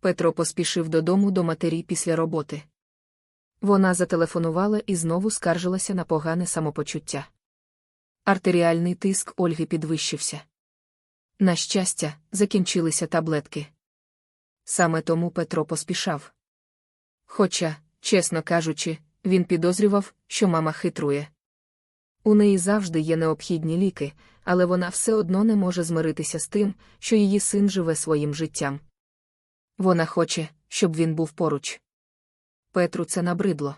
Петро поспішив додому до матері після роботи. Вона зателефонувала і знову скаржилася на погане самопочуття. Артеріальний тиск Ольги підвищився. На щастя, закінчилися таблетки. Саме тому Петро поспішав. Хоча, чесно кажучи, він підозрював, що мама хитрує. У неї завжди є необхідні ліки, але вона все одно не може змиритися з тим, що її син живе своїм життям. Вона хоче, щоб він був поруч. Петру це набридло.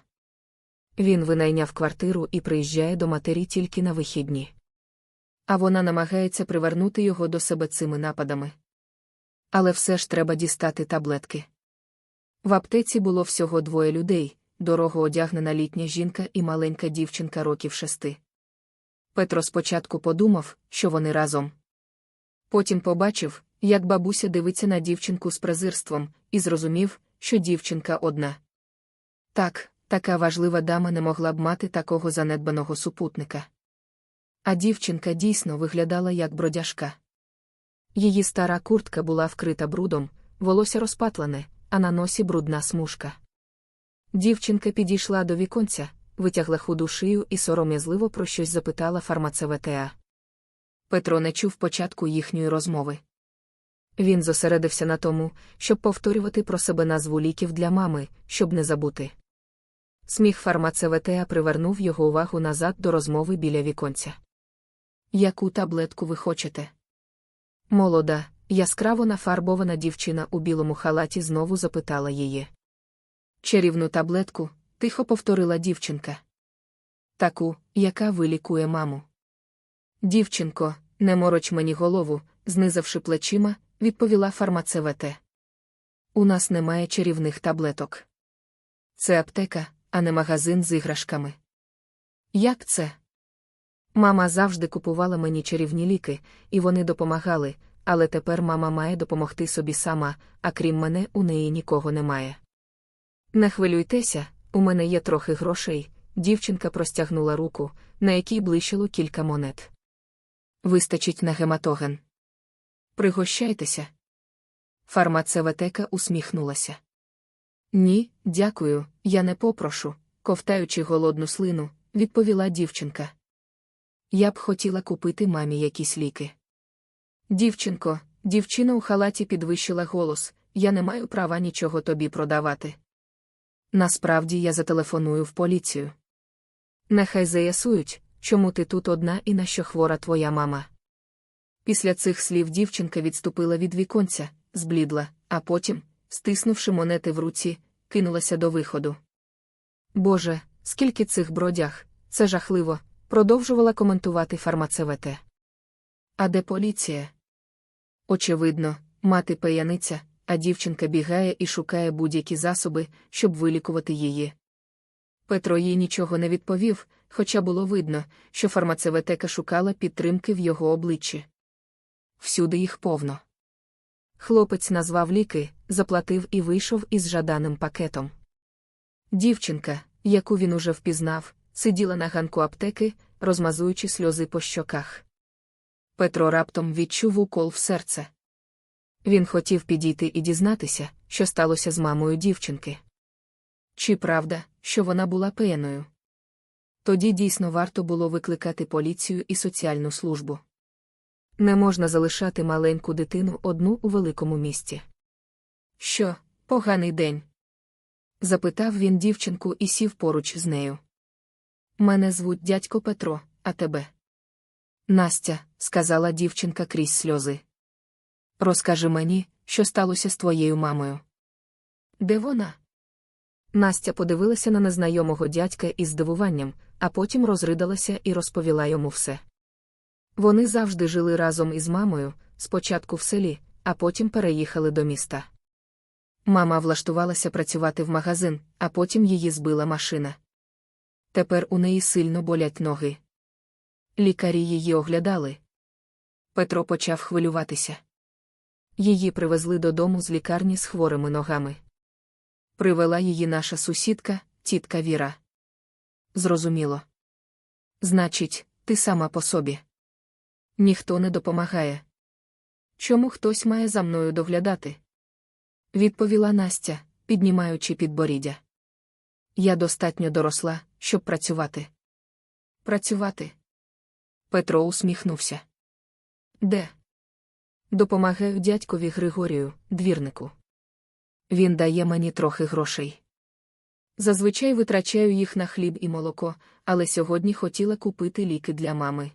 Він винайняв квартиру і приїжджає до матері тільки на вихідні. А вона намагається привернути його до себе цими нападами. Але все ж треба дістати таблетки. В аптеці було всього двоє людей дорого одягнена літня жінка і маленька дівчинка років шести. Петро спочатку подумав, що вони разом. Потім побачив, як бабуся дивиться на дівчинку з презирством, і зрозумів, що дівчинка одна. Так, така важлива дама не могла б мати такого занедбаного супутника. А дівчинка дійсно виглядала як бродяжка. Її стара куртка була вкрита брудом, волосся розпатлене, а на носі брудна смужка. Дівчинка підійшла до віконця, витягла худу шию і сором'язливо про щось запитала фармацевта. Петро не чув початку їхньої розмови. Він зосередився на тому, щоб повторювати про себе назву ліків для мами, щоб не забути. Сміх фармацевта привернув його увагу назад до розмови біля віконця. Яку таблетку ви хочете? Молода, яскраво нафарбована дівчина у білому халаті знову запитала її. Чарівну таблетку, тихо повторила дівчинка. Таку, яка вилікує маму. Дівчинко, не мороч мені голову, знизавши плечима, відповіла фармацевете. У нас немає чарівних таблеток. Це аптека, а не магазин з іграшками. Як це? Мама завжди купувала мені чарівні ліки, і вони допомагали, але тепер мама має допомогти собі сама, а крім мене, у неї нікого немає. Не хвилюйтеся, у мене є трохи грошей. Дівчинка простягнула руку, на якій блищило кілька монет. Вистачить на гематоген. Пригощайтеся. Фармацевтека усміхнулася. Ні, дякую, я не попрошу, ковтаючи голодну слину, відповіла дівчинка. Я б хотіла купити мамі якісь ліки. Дівчинко, дівчина у халаті підвищила голос я не маю права нічого тобі продавати. Насправді я зателефоную в поліцію. Нехай заясують, чому ти тут одна і на що хвора твоя мама. Після цих слів дівчинка відступила від віконця, зблідла, а потім, стиснувши монети в руці, кинулася до виходу. Боже, скільки цих бродяг, це жахливо, продовжувала коментувати фармацевете. А де поліція? Очевидно, мати пияниця, а дівчинка бігає і шукає будь-які засоби, щоб вилікувати її. Петро їй нічого не відповів, хоча було видно, що фармацевтека шукала підтримки в його обличчі. Всюди їх повно. Хлопець назвав ліки, заплатив і вийшов із жаданим пакетом. Дівчинка, яку він уже впізнав, сиділа на ганку аптеки, розмазуючи сльози по щоках. Петро раптом відчув укол в серце. Він хотів підійти і дізнатися, що сталося з мамою дівчинки. Чи правда, що вона була пияною? Тоді дійсно варто було викликати поліцію і соціальну службу. Не можна залишати маленьку дитину одну у великому місті. Що, поганий день? запитав він дівчинку і сів поруч з нею. Мене звуть дядько Петро, а тебе? Настя, сказала дівчинка крізь сльози. Розкажи мені, що сталося з твоєю мамою. Де вона? Настя подивилася на незнайомого дядька із здивуванням, а потім розридалася і розповіла йому все. Вони завжди жили разом із мамою, спочатку в селі, а потім переїхали до міста. Мама влаштувалася працювати в магазин, а потім її збила машина. Тепер у неї сильно болять ноги. Лікарі її оглядали. Петро почав хвилюватися. Її привезли додому з лікарні з хворими ногами. Привела її наша сусідка, тітка Віра. Зрозуміло. Значить, ти сама по собі. Ніхто не допомагає. Чому хтось має за мною доглядати? Відповіла Настя, піднімаючи підборіддя. Я достатньо доросла, щоб працювати. Працювати. Петро усміхнувся. Де? Допомагаю дядькові Григорію, двірнику. Він дає мені трохи грошей. Зазвичай витрачаю їх на хліб і молоко, але сьогодні хотіла купити ліки для мами.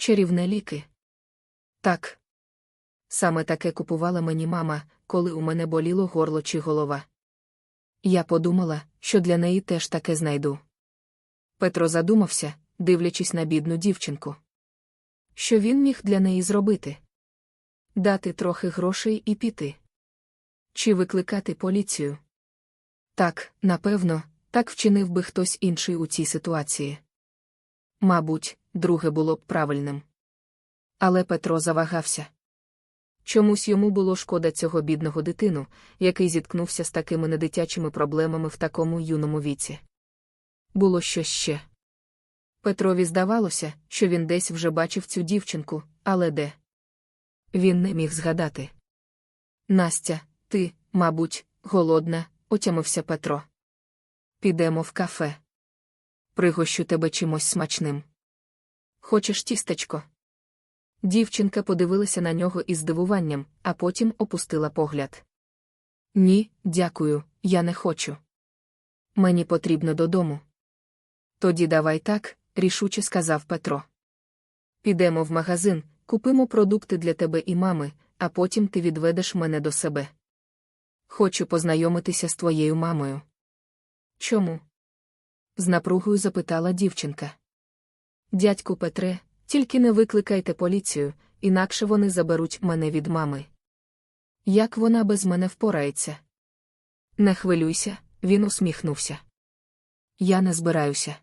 Чарівне ліки. Так. Саме таке купувала мені мама, коли у мене боліло горло чи голова. Я подумала, що для неї теж таке знайду. Петро задумався, дивлячись на бідну дівчинку. Що він міг для неї зробити? Дати трохи грошей і піти. Чи викликати поліцію? Так, напевно, так вчинив би хтось інший у цій ситуації. Мабуть, друге було б правильним. Але Петро завагався. Чомусь йому було шкода цього бідного дитину, який зіткнувся з такими недитячими проблемами в такому юному віці. Було щось ще. Петрові здавалося, що він десь вже бачив цю дівчинку, але де? Він не міг згадати. Настя, ти, мабуть, голодна, отямився Петро. Підемо в кафе. Пригощу тебе чимось смачним. Хочеш тістечко? Дівчинка подивилася на нього із здивуванням, а потім опустила погляд. Ні, дякую, я не хочу. Мені потрібно додому. Тоді давай так, рішуче сказав Петро. Підемо в магазин, купимо продукти для тебе і мами, а потім ти відведеш мене до себе. Хочу познайомитися з твоєю мамою. Чому? З напругою запитала дівчинка. Дядьку Петре, тільки не викликайте поліцію, інакше вони заберуть мене від мами. Як вона без мене впорається? Не хвилюйся, він усміхнувся. Я не збираюся.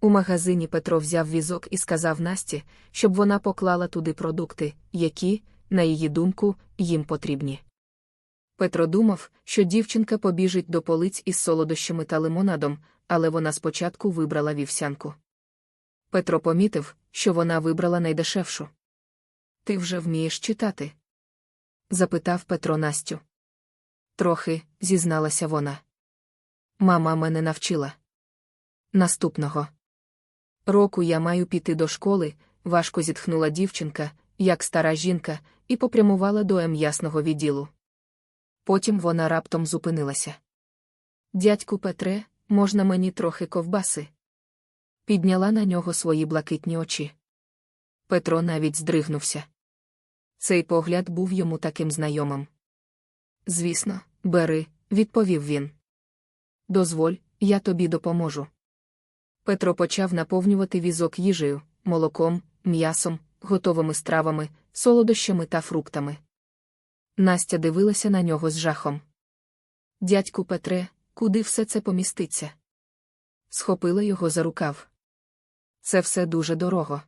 У магазині Петро взяв візок і сказав Насті, щоб вона поклала туди продукти, які, на її думку, їм потрібні. Петро думав, що дівчинка побіжить до полиць із солодощами та лимонадом, але вона спочатку вибрала вівсянку. Петро помітив, що вона вибрала найдешевшу. Ти вже вмієш читати? запитав Петро Настю. Трохи, зізналася вона. Мама мене навчила. Наступного року я маю піти до школи, важко зітхнула дівчинка, як стара жінка, і попрямувала до м'ясного відділу. Потім вона раптом зупинилася. Дядьку Петре, можна мені трохи ковбаси? Підняла на нього свої блакитні очі. Петро навіть здригнувся. Цей погляд був йому таким знайомим. Звісно, бери, відповів він. Дозволь, я тобі допоможу. Петро почав наповнювати візок їжею, молоком, м'ясом, готовими стравами, солодощами та фруктами. Настя дивилася на нього з жахом. Дядьку Петре, куди все це поміститься? Схопила його за рукав. Це все дуже дорого.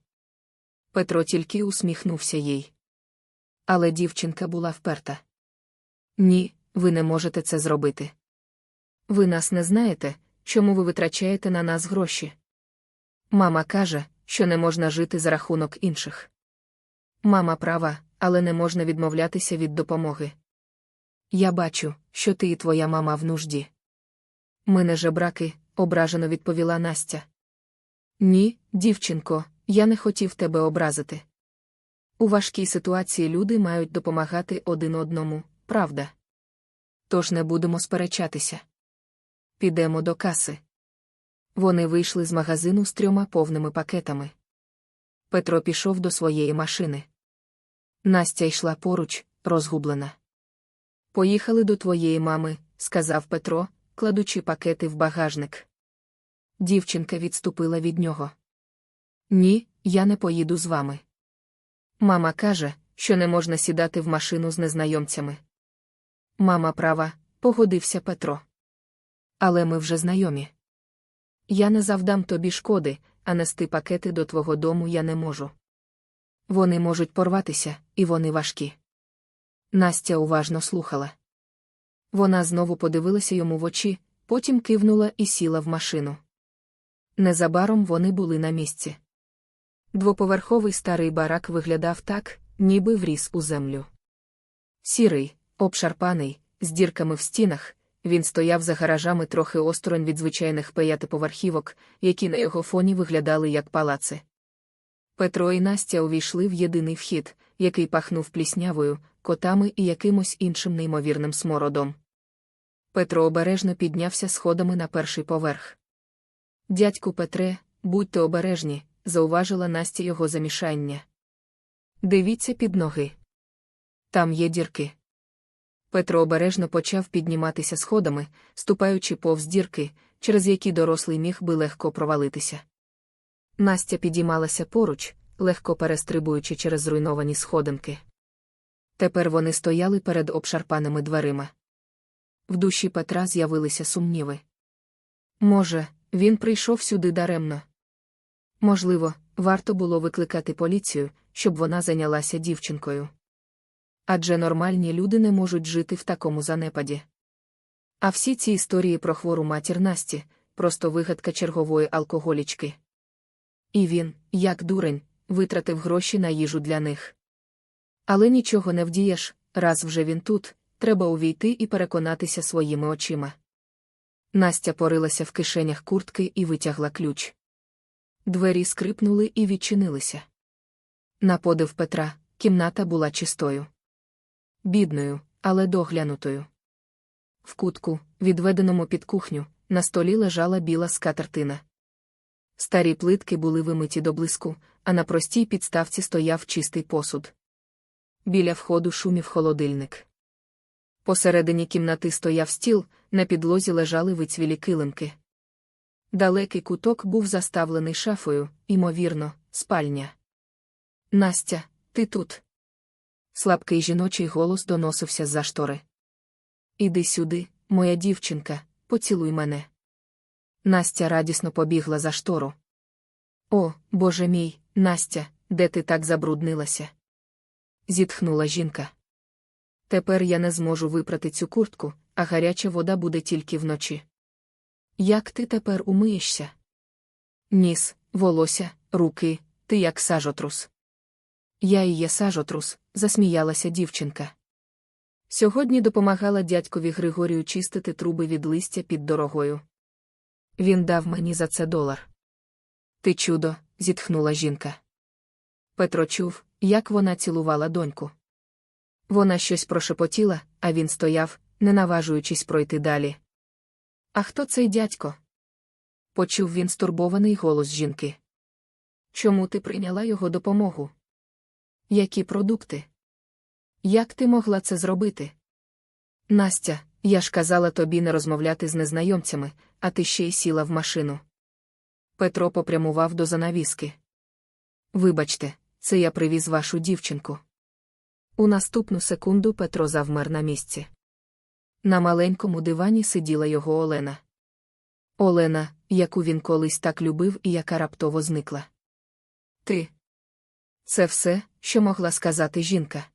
Петро тільки усміхнувся їй. Але дівчинка була вперта. Ні, ви не можете це зробити. Ви нас не знаєте, чому ви витрачаєте на нас гроші. Мама каже, що не можна жити за рахунок інших. Мама права, але не можна відмовлятися від допомоги. Я бачу, що ти і твоя мама в нужді. Ми не жебраки, ображено відповіла Настя. Ні, дівчинко, я не хотів тебе образити. У важкій ситуації люди мають допомагати один одному, правда? Тож не будемо сперечатися. Підемо до каси. Вони вийшли з магазину з трьома повними пакетами. Петро пішов до своєї машини. Настя йшла поруч, розгублена. Поїхали до твоєї мами, сказав Петро, кладучи пакети в багажник. Дівчинка відступила від нього. Ні, я не поїду з вами. Мама каже, що не можна сідати в машину з незнайомцями. Мама права, погодився Петро. Але ми вже знайомі. Я не завдам тобі шкоди, а нести пакети до твого дому я не можу. Вони можуть порватися, і вони важкі. Настя уважно слухала. Вона знову подивилася йому в очі, потім кивнула і сіла в машину. Незабаром вони були на місці. Двоповерховий старий барак виглядав так, ніби вріс у землю. Сірий, Обшарпаний, з дірками в стінах, він стояв за гаражами трохи осторонь від звичайних п'ятиповерхівок, які на його фоні виглядали як палаци. Петро і Настя увійшли в єдиний вхід, який пахнув пліснявою, котами і якимось іншим неймовірним смородом. Петро обережно піднявся сходами на перший поверх. Дядьку Петре, будьте обережні, зауважила Настя його замішання. Дивіться під ноги. Там є дірки. Петро обережно почав підніматися сходами, ступаючи повз дірки, через які дорослий міг би легко провалитися. Настя підіймалася поруч, легко перестрибуючи через зруйновані сходинки. Тепер вони стояли перед обшарпаними дверима. В душі Петра з'явилися сумніви. Може, він прийшов сюди даремно. Можливо, варто було викликати поліцію, щоб вона зайнялася дівчинкою. Адже нормальні люди не можуть жити в такому занепаді. А всі ці історії про хвору матір Насті просто вигадка чергової алкоголічки. І він, як дурень, витратив гроші на їжу для них. Але нічого не вдієш, раз вже він тут, треба увійти і переконатися своїми очима. Настя порилася в кишенях куртки і витягла ключ. Двері скрипнули і відчинилися. На подив Петра, кімната була чистою. Бідною, але доглянутою. В кутку, відведеному під кухню, на столі лежала біла скатертина. Старі плитки були вимиті до блиску, а на простій підставці стояв чистий посуд. Біля входу шумів холодильник. Посередині кімнати стояв стіл, на підлозі лежали вицвілі килимки. Далекий куток був заставлений шафою, ймовірно, спальня. Настя, ти тут. Слабкий жіночий голос доносився з-за штори. Іди сюди, моя дівчинка, поцілуй мене. Настя радісно побігла за штору. О, Боже мій, Настя, де ти так забруднилася? Зітхнула жінка. Тепер я не зможу випрати цю куртку, а гаряча вода буде тільки вночі. Як ти тепер умиєшся? Ніс, волосся, руки, ти як сажотрус. Я і є сажотрус, засміялася дівчинка. Сьогодні допомагала дядькові Григорію чистити труби від листя під дорогою. Він дав мені за це долар. Ти чудо, зітхнула жінка. Петро чув, як вона цілувала доньку. Вона щось прошепотіла, а він стояв, не наважуючись пройти далі. А хто цей дядько? Почув він стурбований голос жінки. Чому ти прийняла його допомогу? Які продукти? Як ти могла це зробити? Настя, я ж казала тобі не розмовляти з незнайомцями, а ти ще й сіла в машину. Петро попрямував до занавіски. Вибачте, це я привіз вашу дівчинку. У наступну секунду Петро завмер на місці. На маленькому дивані сиділа його Олена. Олена, яку він колись так любив і яка раптово зникла. Ти. Це все, що могла сказати жінка.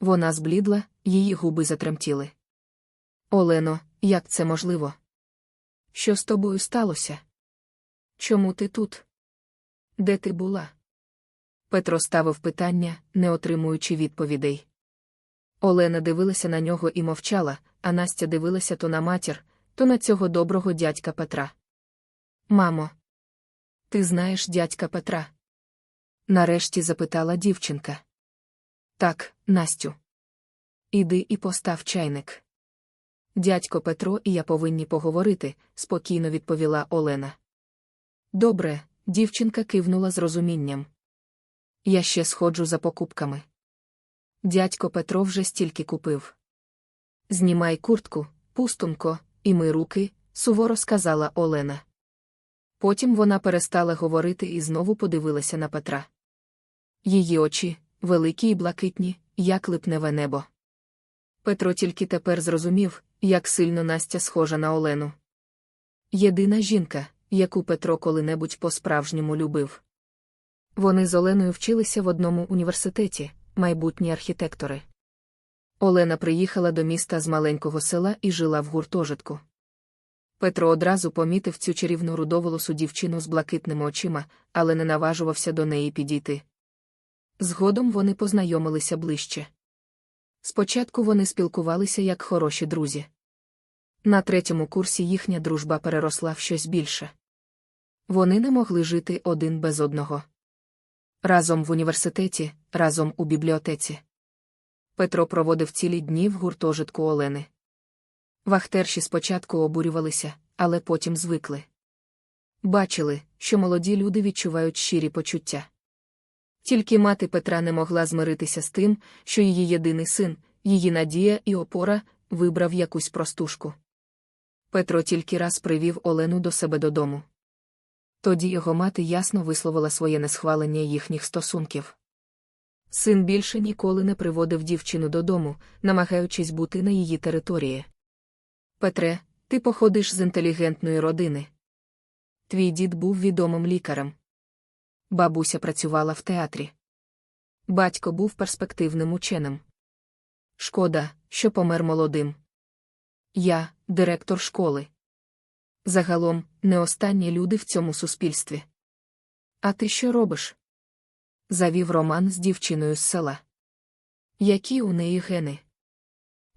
Вона зблідла, її губи затремтіли. Олено, як це можливо? Що з тобою сталося? Чому ти тут? Де ти була? Петро ставив питання, не отримуючи відповідей. Олена дивилася на нього і мовчала, а Настя дивилася то на матір, то на цього доброго дядька Петра. Мамо, ти знаєш дядька Петра? Нарешті запитала дівчинка. Так, Настю. Іди і постав чайник. Дядько Петро і я повинні поговорити, спокійно відповіла Олена. Добре, дівчинка кивнула з розумінням. Я ще сходжу за покупками. Дядько Петро вже стільки купив. Знімай куртку, пустунко, і ми руки, суворо сказала Олена. Потім вона перестала говорити і знову подивилася на Петра. Її очі, великі й блакитні, як липневе небо. Петро тільки тепер зрозумів, як сильно Настя схожа на Олену. Єдина жінка, яку Петро коли-небудь по-справжньому любив. Вони з Оленою вчилися в одному університеті, майбутні архітектори. Олена приїхала до міста з маленького села і жила в гуртожитку. Петро одразу помітив цю чарівну рудоволосу дівчину з блакитними очима, але не наважувався до неї підійти. Згодом вони познайомилися ближче. Спочатку вони спілкувалися як хороші друзі. На третьому курсі їхня дружба переросла в щось більше. Вони не могли жити один без одного. Разом в університеті, разом у бібліотеці. Петро проводив цілі дні в гуртожитку Олени. Вахтерші спочатку обурювалися, але потім звикли. Бачили, що молоді люди відчувають щирі почуття. Тільки мати Петра не могла змиритися з тим, що її єдиний син, її надія і опора, вибрав якусь простушку. Петро тільки раз привів Олену до себе додому. Тоді його мати ясно висловила своє несхвалення їхніх стосунків. Син більше ніколи не приводив дівчину додому, намагаючись бути на її території. Петре, ти походиш з інтелігентної родини. Твій дід був відомим лікарем. Бабуся працювала в театрі. Батько був перспективним ученим. Шкода, що помер молодим. Я директор школи. Загалом, не останні люди в цьому суспільстві. А ти що робиш? Завів роман з дівчиною з села. Які у неї гени?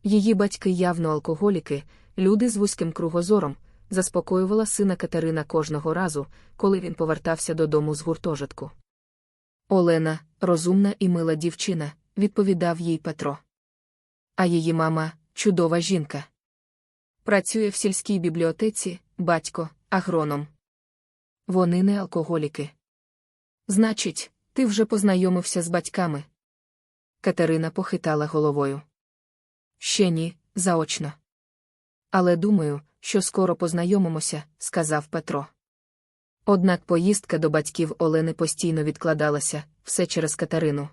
Її батьки явно алкоголіки, люди з вузьким кругозором, заспокоювала сина Катерина кожного разу, коли він повертався додому з гуртожитку. Олена, розумна і мила дівчина, відповідав їй Петро. А її мама чудова жінка. Працює в сільській бібліотеці, батько, агроном. Вони не алкоголіки. Значить, ти вже познайомився з батьками. Катерина похитала головою. Ще ні, заочно. Але думаю, що скоро познайомимося, сказав Петро. Однак поїздка до батьків Олени постійно відкладалася, все через Катерину.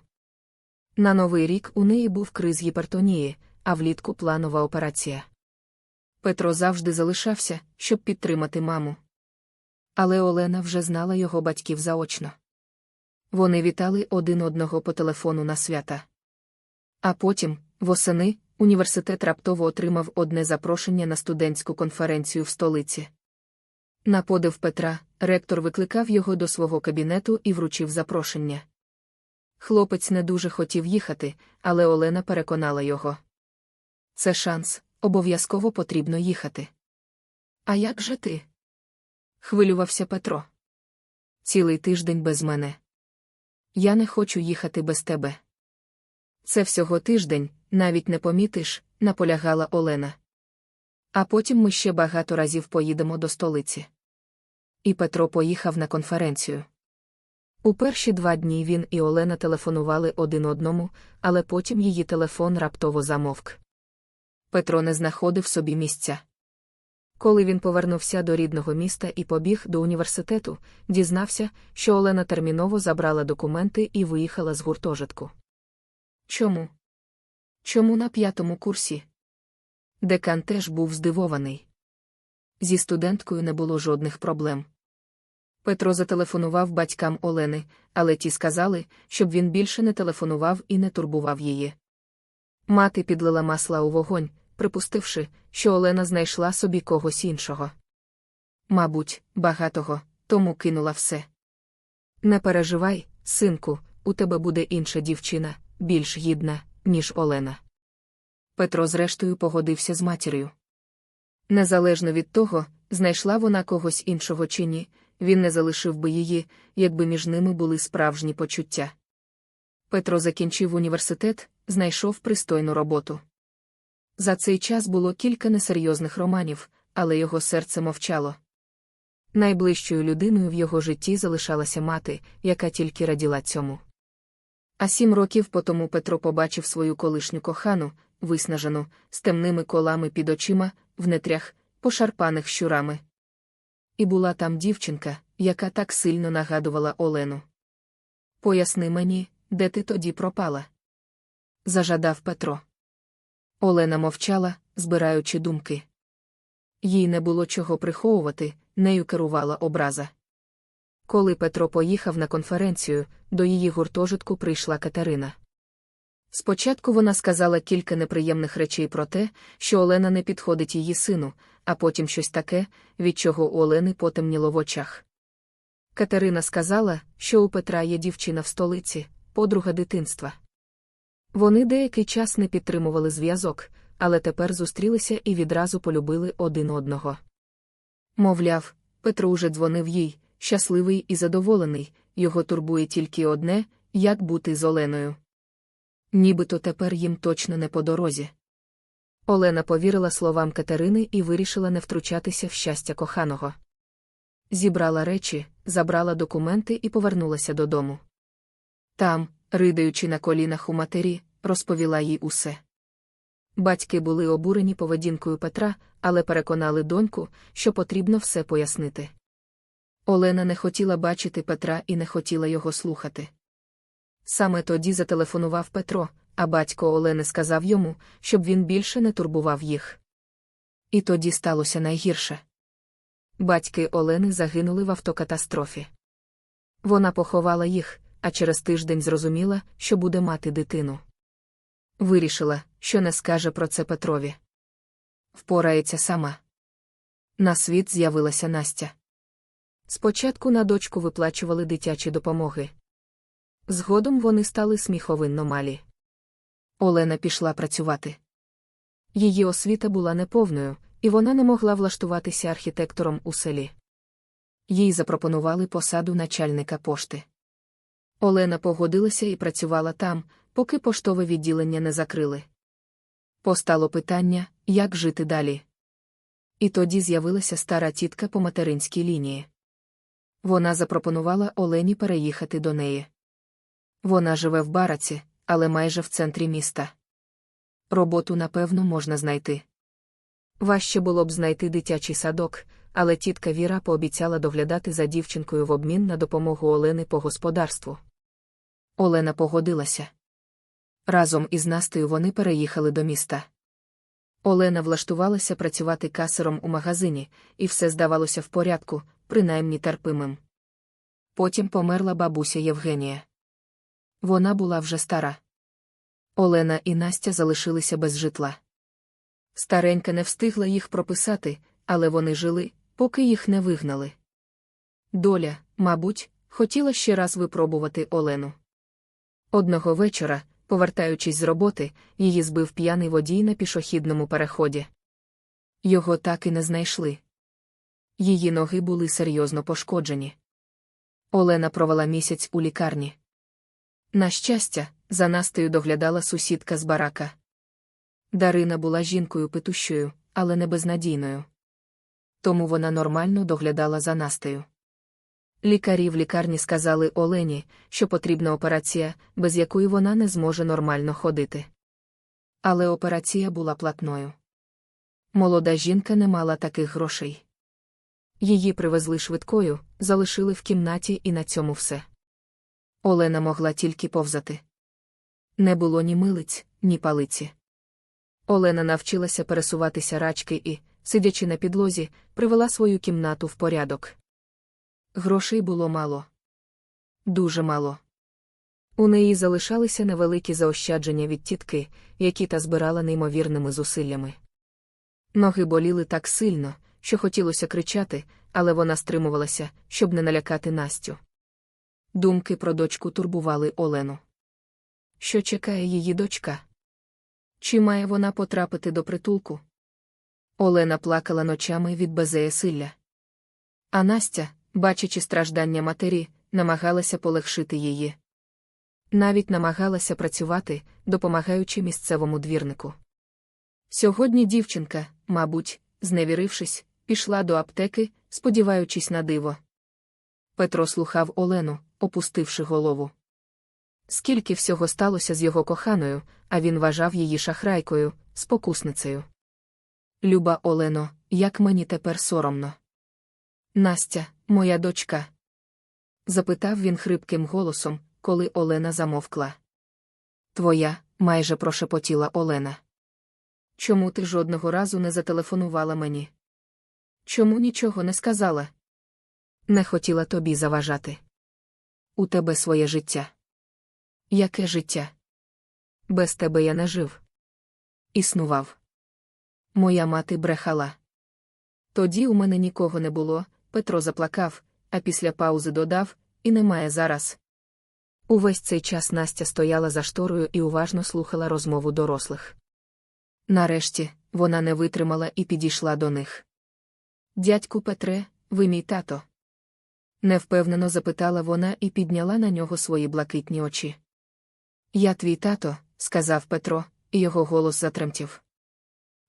На новий рік у неї був криз гіпертонії, а влітку планова операція. Петро завжди залишався, щоб підтримати маму. Але Олена вже знала його батьків заочно. Вони вітали один одного по телефону на свята. А потім, восени, університет раптово отримав одне запрошення на студентську конференцію в столиці. На подив Петра, ректор викликав його до свого кабінету і вручив запрошення. Хлопець не дуже хотів їхати, але Олена переконала його. Це шанс, обов'язково потрібно їхати. А як же ти? хвилювався Петро. Цілий тиждень без мене. Я не хочу їхати без тебе. Це всього тиждень, навіть не помітиш, наполягала Олена. А потім ми ще багато разів поїдемо до столиці. І Петро поїхав на конференцію. У перші два дні він і Олена телефонували один одному, але потім її телефон раптово замовк. Петро не знаходив собі місця. Коли він повернувся до рідного міста і побіг до університету, дізнався, що Олена терміново забрала документи і виїхала з гуртожитку. Чому? Чому на п'ятому курсі? Декан теж був здивований. Зі студенткою не було жодних проблем. Петро зателефонував батькам Олени, але ті сказали, щоб він більше не телефонував і не турбував її. Мати підлила масла у вогонь, припустивши, що Олена знайшла собі когось іншого. Мабуть, багатого, тому кинула все. Не переживай, синку, у тебе буде інша дівчина, більш гідна, ніж Олена. Петро, зрештою, погодився з матір'ю. Незалежно від того, знайшла вона когось іншого чи ні, він не залишив би її, якби між ними були справжні почуття. Петро закінчив університет, знайшов пристойну роботу. За цей час було кілька несерйозних романів, але його серце мовчало. Найближчою людиною в його житті залишалася мати, яка тільки раділа цьому. А сім років по тому Петро побачив свою колишню кохану, виснажену, з темними колами під очима, в нетрях, пошарпаних щурами. І була там дівчинка, яка так сильно нагадувала Олену. Поясни мені, де ти тоді пропала? зажадав Петро. Олена мовчала, збираючи думки. Їй не було чого приховувати, нею керувала образа. Коли Петро поїхав на конференцію, до її гуртожитку прийшла Катерина. Спочатку вона сказала кілька неприємних речей про те, що Олена не підходить її сину, а потім щось таке, від чого у Олени потемніло в очах. Катерина сказала, що у Петра є дівчина в столиці, подруга дитинства. Вони деякий час не підтримували зв'язок, але тепер зустрілися і відразу полюбили один одного. Мовляв, Петро уже дзвонив їй, щасливий і задоволений, його турбує тільки одне як бути з Оленою. Нібито тепер їм точно не по дорозі. Олена повірила словам Катерини і вирішила не втручатися в щастя коханого. Зібрала речі, забрала документи і повернулася додому. Там, ридаючи на колінах у матері, розповіла їй усе. Батьки були обурені поведінкою Петра, але переконали доньку, що потрібно все пояснити. Олена не хотіла бачити Петра і не хотіла його слухати. Саме тоді зателефонував Петро, а батько Олени сказав йому, щоб він більше не турбував їх. І тоді сталося найгірше. Батьки Олени загинули в автокатастрофі. Вона поховала їх, а через тиждень зрозуміла, що буде мати дитину. Вирішила, що не скаже про це Петрові. Впорається сама. На світ з'явилася Настя. Спочатку на дочку виплачували дитячі допомоги. Згодом вони стали сміховинно малі. Олена пішла працювати. Її освіта була неповною, і вона не могла влаштуватися архітектором у селі. Їй запропонували посаду начальника пошти. Олена погодилася і працювала там, поки поштове відділення не закрили. Постало питання, як жити далі. І тоді з'явилася стара тітка по материнській лінії. Вона запропонувала Олені переїхати до неї. Вона живе в бараці, але майже в центрі міста. Роботу, напевно, можна знайти. Важче було б знайти дитячий садок, але тітка Віра пообіцяла доглядати за дівчинкою в обмін на допомогу Олени по господарству. Олена погодилася. Разом із Настею вони переїхали до міста. Олена влаштувалася працювати касером у магазині, і все здавалося в порядку, принаймні терпимим. Потім померла бабуся Євгенія. Вона була вже стара. Олена і Настя залишилися без житла. Старенька не встигла їх прописати, але вони жили, поки їх не вигнали. Доля, мабуть, хотіла ще раз випробувати Олену. Одного вечора, повертаючись з роботи, її збив п'яний водій на пішохідному переході. Його так і не знайшли. Її ноги були серйозно пошкоджені. Олена провела місяць у лікарні. На щастя, за Настею доглядала сусідка з барака. Дарина була жінкою петущою, але не безнадійною. Тому вона нормально доглядала за Настею. Лікарі в лікарні сказали Олені, що потрібна операція, без якої вона не зможе нормально ходити. Але операція була платною. Молода жінка не мала таких грошей. Її привезли швидкою, залишили в кімнаті і на цьому все. Олена могла тільки повзати. Не було ні милиць, ні палиці. Олена навчилася пересуватися рачки і, сидячи на підлозі, привела свою кімнату в порядок. Грошей було мало. Дуже мало. У неї залишалися невеликі заощадження від тітки, які та збирала неймовірними зусиллями. Ноги боліли так сильно, що хотілося кричати, але вона стримувалася, щоб не налякати Настю. Думки про дочку турбували Олену. Що чекає її дочка? Чи має вона потрапити до притулку? Олена плакала ночами від безеясилля. А Настя, бачачи страждання матері, намагалася полегшити її. Навіть намагалася працювати, допомагаючи місцевому двірнику. Сьогодні дівчинка, мабуть, зневірившись, пішла до аптеки, сподіваючись на диво. Петро слухав Олену, опустивши голову. Скільки всього сталося з його коханою, а він вважав її шахрайкою, спокусницею. Люба Олено, як мені тепер соромно. Настя, моя дочка. запитав він хрипким голосом, коли Олена замовкла. Твоя, майже прошепотіла Олена. Чому ти жодного разу не зателефонувала мені? Чому нічого не сказала? Не хотіла тобі заважати. У тебе своє життя. Яке життя? Без тебе я не жив. Існував. Моя мати брехала. Тоді у мене нікого не було, Петро заплакав, а після паузи додав і немає зараз. Увесь цей час Настя стояла за шторою і уважно слухала розмову дорослих. Нарешті вона не витримала і підійшла до них. Дядьку Петре, ви мій тато. Невпевнено запитала вона і підняла на нього свої блакитні очі. Я твій тато, сказав Петро, і його голос затремтів.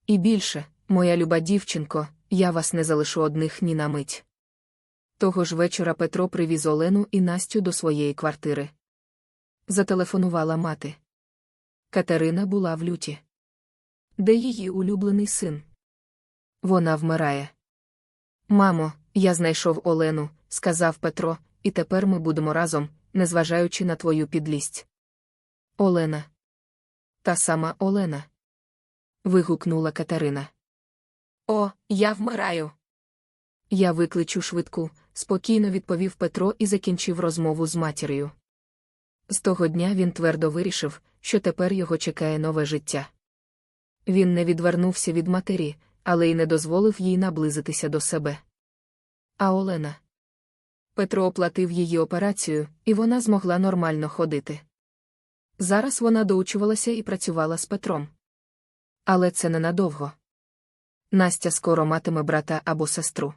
І більше, моя люба дівчинко, я вас не залишу одних ні на мить. Того ж вечора Петро привіз Олену і Настю до своєї квартири. Зателефонувала мати. Катерина була в люті. Де її улюблений син? Вона вмирає. Мамо, я знайшов Олену, сказав Петро, і тепер ми будемо разом, незважаючи на твою підлість. Олена. Та сама Олена. вигукнула Катерина. О, я вмираю. Я викличу швидку, спокійно відповів Петро і закінчив розмову з матір'ю. З того дня він твердо вирішив, що тепер його чекає нове життя. Він не відвернувся від матері, але й не дозволив їй наблизитися до себе. А Олена. Петро оплатив її операцію, і вона змогла нормально ходити. Зараз вона доучувалася і працювала з Петром. Але це ненадовго. Настя скоро матиме брата або сестру.